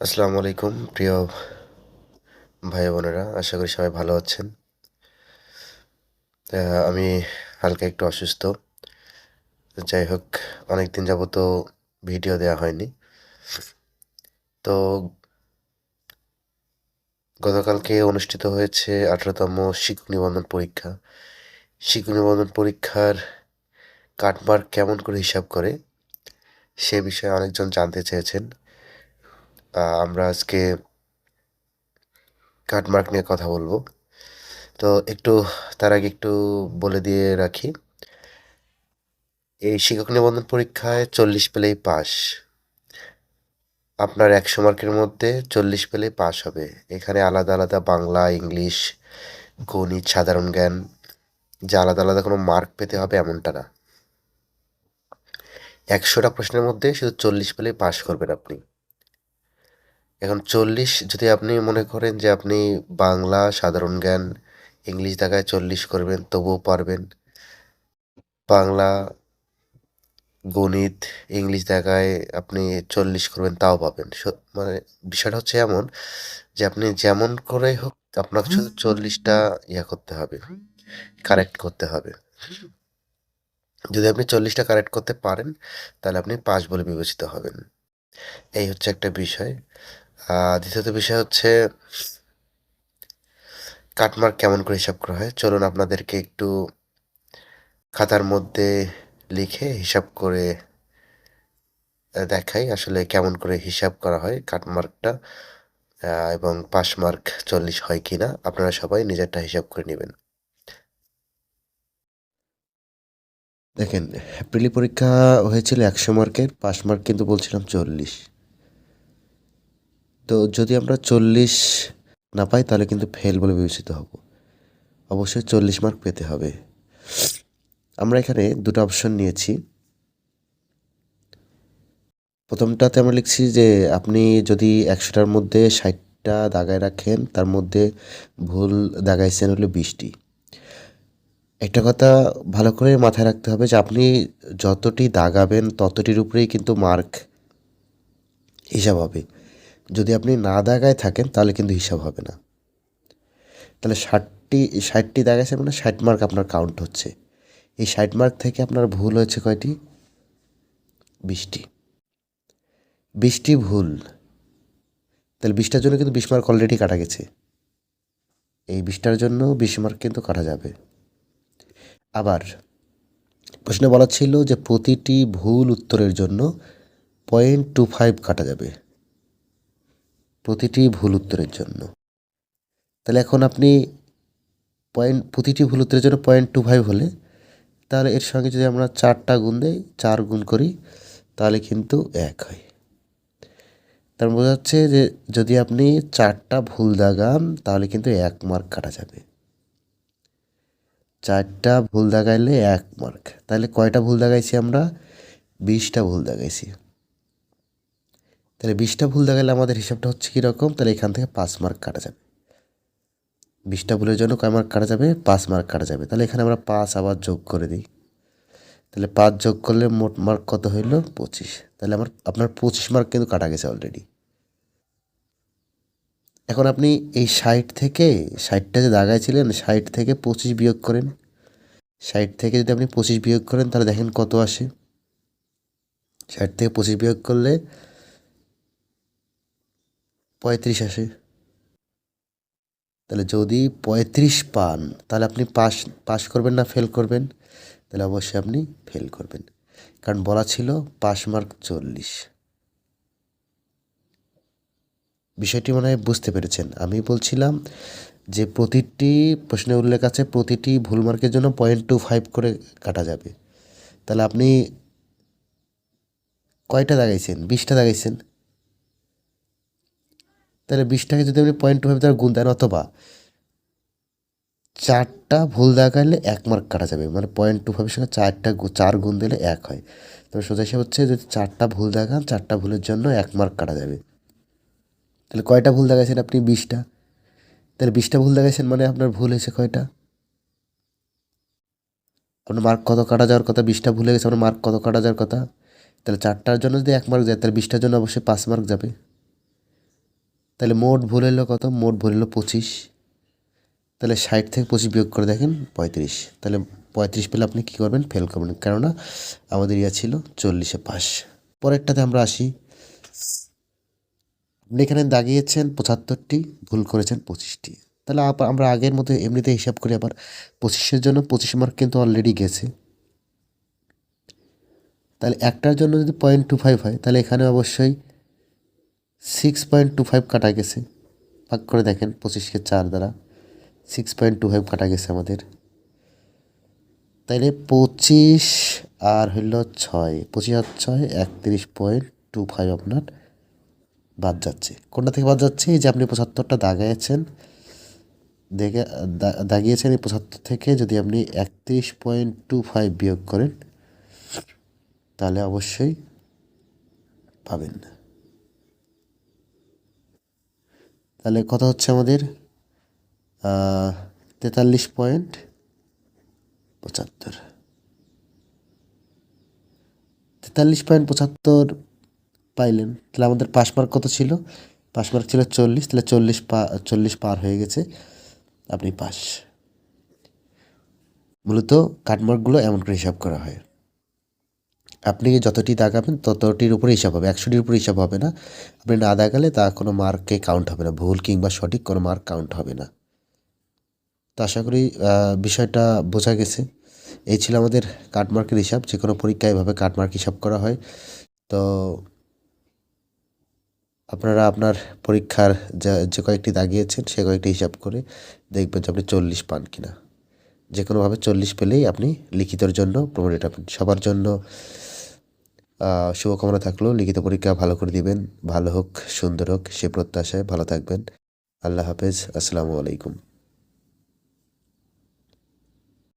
আসসালামু আলাইকুম, প্রিয় ভাই বোনেরা, আশা করি সবাই ভালো আছেন। আমি হালকা একটু অসুস্থ। যাই হোক অনেক দিন যাবত ভিডিও দেওয়া হয়নি। তো গতকালকে অনুষ্ঠিত হয়েছে আঠারোতম শিক্ষক নিবন্ধন পরীক্ষা। শিক্ষক নিবন্ধন পরীক্ষার কাটমার্ক কেমন করে হিসাব করে, সে বিষয়ে অনেকজন জানতে চেয়েছেন। আমরা আজকে কাটমার্ক নিয়ে কথা বলব। তো একটু, তার আগে একটু বলে দিয়ে রাখি। এই শিক্ষক নিবন্ধন পরীক্ষায় চল্লিশ পেলেই পাস আপনার একশো মার্কের মধ্যে চল্লিশ পেলেই পাস হবে। এখানে আলাদা আলাদা বাংলা, ইংলিশ, গণিত, সাধারণ জ্ঞান, যে আলাদা আলাদা কোনো মার্ক পেতে হবে এমনটা না। একশোটা প্রশ্নের মধ্যে শুধু চল্লিশ পেলেই পাস করবেন আপনি। এখন চল্লিশ, যদি আপনি মনে করেন যে আপনি বাংলা, সাধারণ জ্ঞান, ইংলিশ দেখায় চল্লিশ করবেন, তবুও পারবেন। বাংলা, গণিত, ইংলিশ দেখায় আপনি চল্লিশ করবেন, তাও পাবেন। মানে বিষয়টা হচ্ছে এমন যে আপনি যেমন করে হোক, আপনাকে শুধু চল্লিশটা ইয়া করতে হবে কারেক্ট করতে হবে। যদি আপনি চল্লিশটা কারেক্ট করতে পারেন, তাহলে আপনি পাস বলে বিবেচিত হবেন। এই হচ্ছে একটা বিষয়। দ্বিতীয়ত বিষয় হচ্ছে, কাটমার্ক কেমন করে হিসাব করা হয়? চলুন আপনাদেরকে একটু খাতার মধ্যে লিখে হিসাব করে দেখাই আসলে কেমন করে হিসাব করা হয় কাটমার্কটা এবং পাস মার্ক চল্লিশ হয় কি না। আপনারা সবাই নিজেরটা হিসাব করে নেবেন। দেখেন, প্রিলি পরীক্ষা হয়েছিল একশো মার্কের, পাস মার্ক কিন্তু বলছিলাম চল্লিশ। তো যদি আমরা চল্লিশ না পাই, তাহলে কিন্তু ফেল বলে বিবেচিত হব। অবশ্যই চল্লিশ মার্ক পেতে হবে। আমরা এখানে দুটো অপশন নিয়েছি। প্রথমটাতে আমরা লিখছি যে, আপনি যদি একশোটার মধ্যে ষাটটা দাগায় রাখেন, তার মধ্যে ভুল দাগাইছেন হলো বিশটি। একটা কথা ভালো করে মাথায় রাখতে হবে যে, আপনি যতটি দাগাবেন, ততটির উপরেই কিন্তু মার্ক হিসাব হবে। যদি আপনি না দাগায় থাকেন, তাহলে কিন্তু হিসাব হবে না। তাহলে ষাটটি ষাটটি দাগাইছে মানে ষাট মার্ক আপনার কাউন্ট হচ্ছে। এই ষাট মার্ক থেকে আপনার ভুল হয়েছে কয়টি? বিশটি। বিশটি ভুল। তাহলে বিশটার জন্য কিন্তু বিশ মার্ক অলরেডি কাটা গেছে। এই বিশটার জন্য বিশ মার্ক কিন্তু কাটা যাবে। আবার প্রশ্নে বলা ছিল যে প্রতিটি ভুল উত্তরের জন্য পয়েন্ট টু ফাইভ কাটা যাবে। প্রতিটি ভুল উত্তরের জন্য। তাহলে এখন আপনি পয়েন্ট প্রতিটি ভুল উত্তরের জন্য পয়েন্ট টু ফাইভ হলে, তাহলে এর সঙ্গে যদি আমরা চারটা গুণ দেই, চার গুণ করি, তাহলে কিন্তু এক হয়। তার বোঝা যাচ্ছে যে যদি আপনি চারটা ভুল দাগান, তাহলে কিন্তু এক মার্ক কাটা যাবে। চারটা ভুল দাগাইলে এক মার্ক তাহলে কয়টা ভুল দাগাইছি আমরা? বিশটা ভুল দাগাইছি। তাহলে বিশটা ভুল দাগাইলে আমাদের হিসাবটা হচ্ছে কীরকম? তাহলে এখান থেকে পাঁচ মার্ক কাটা যাবে। বিশটা ভুলের জন্য কয় মার্ক কাটা যাবে? পাঁচ মার্ক কাটা যাবে। তাহলে এখানে আমরা পাঁচ আবার যোগ করে দিই। তাহলে পাঁচ যোগ করলে মোট মার্ক কত হইল? পঁচিশ। তাহলে আমার, আপনার পঁচিশ মার্ক কিন্তু কাটা গেছে অলরেডি এখন আপনি এই ষাট থেকে, ষাটটা যে দাগায় ছিলেন, ষাট থেকে পঁচিশ বিয়োগ করেন। ষাট থেকে যদি আপনি পঁচিশ বিয়োগ করেন, তাহলে দেখেন কত আসে। ষাট থেকে পঁচিশ বিয়োগ করলে পঁয়ত্রিশ আসে তাহলে যদি পঁয়ত্রিশ পান, তাহলে আপনি পাস পাস করবেন না, ফেল করবেন? তাহলে অবশ্যই আপনি ফেল করবেন। কারণ বলা ছিল পাস মার্ক চল্লিশ। বিষয়টি মনে হয় বুঝতে পেরেছেন। আমি বলছিলাম যে প্রতিটি প্রশ্নে উল্লেখ আছে, প্রতিটি ভুল মার্কের জন্য পয়েন্ট টু ফাইভ করে কাটা যাবে। তাহলে আপনি কয়টা দাগাইছেন? বিশটা দাগাইছেন? তাহলে বিশটাকে যদি আপনি পয়েন্ট টু ফাইভ গুণ দেন অথবা চারটা ভুল দেখালে এক মার্ক কাটা যাবে। মানে পয়েন্ট টু ফাইভের সঙ্গে চারটা চার গুণ দিলে এক হয়। তবে সোজা হিসাব হচ্ছে যদি চারটা ভুল দেখান, চারটা ভুলের জন্য এক মার্ক কাটা যাবে। তাহলে কয়টা ভুল দেখাইছেন আপনি বিশটা? তাহলে বিশটা ভুল দেখাইছেন মানে আপনার ভুল হয়েছে কয়টা? আপনার মার্ক কত কাটা যাওয়ার কথা? বিশটা ভুলে গেছে, আপনার মার্ক কত কাটা যাওয়ার কথা? তাহলে চারটার জন্য যদি এক মার্ক যায় তাহলে বিশটার জন্য অবশ্যই পাঁচ মার্ক যাবে। তাহলে মোট ভুল হলো কত? মোট ভুল হলো পঁচিশ। তাহলে ষাট থেকে পঁচিশ বিয়োগ করে দেখেন পঁয়ত্রিশ। তাহলে পঁয়ত্রিশ পেলে আপনি কী করবেন? ফেল করবেন। কেননা আমাদের ইয়া ছিল চল্লিশে পাস পরেরটাতে আমরা আসি। আপনি এখানে দাগিয়েছেন পঁচাত্তরটি, ভুল করেছেন পঁচিশটি। তাহলে আমরা আগের মতো এমনিতে হিসাব করি আবার পঁচিশের জন্য পঁচিশ মার্ক কিন্তু অলরেডি গেছে। তাহলে একটার জন্য যদি পয়েন্ট টু ফাইভ হয়, তাহলে এখানে অবশ্যই সিক্স পয়েন্ট টু ফাইভ কাটা গেছে। ভাগ করে দেখেন, পঁচিশকে চার দ্বারা সিক্স পয়েন্ট টু ফাইভ কাটা গেছে আমাদের। তাইলে পঁচিশ আর হইল ছয়, পঁচিশ আর ছয় একত্রিশ পয়েন্ট টু ফাইভ আপনার বাদ যাচ্ছে। কোনটা থেকে বাদ যাচ্ছে? এই যে আপনি পঁচাত্তরটা দাগাইছেন দেখে দাগিয়েছেন এই পঁচাত্তর থেকে যদি আপনি একত্রিশ পয়েন্ট টু ফাইভ বিয়োগ করেন, তাহলে অবশ্যই পাবেন। তাহলে কত হচ্ছে আমাদের? তেতাল্লিশ পয়েন্ট পঁচাত্তর। তেতাল্লিশ পয়েন্ট পঁচাত্তর পাইলেন। তাহলে আমাদের পাস মার্ক কত ছিল? পাস মার্ক ছিল চল্লিশ, তাহলে চল্লিশ পা, চল্লিশ পার হয়ে গেছে। আপনি পাস। মূলত কাটমার্কগুলো এমন করে হিসাব করা হয়। আপনি যতটি দাগাবেন ততটির উপরে হিসাব হবে, একশোটির উপরে হিসাব হবে না। আপনি না দাগালে তা কোনো মার্কে কাউন্ট হবে না, ভুল কিংবা সঠিক কোনো মার্ক কাউন্ট হবে না। তো আশা করি বিষয়টা বোঝা গেছে। এই ছিল আমাদের কাটমার্কের হিসাব যে কোনো পরীক্ষায় এভাবে কাটমার্ক হিসাব করা হয়। তো আপনারা আপনার পরীক্ষার যা কয়েকটি দাগিয়েছেন, সে কয়েকটি হিসাব করে দেখবেন যে আপনি চল্লিশ পান কিনা। যে কোনোভাবে চল্লিশ পেলেই আপনি লিখিতর জন্য প্রমোটেড হবেন। সবার জন্য শুভকামনা থাকল। লিখিত পরীক্ষা ভালো করে দিবেন। ভালো হোক, সুন্দর হোক, সে প্রত্যাশায় ভালো থাকবেন। আল্লাহ হাফেজ। আসসালামু আলাইকুম।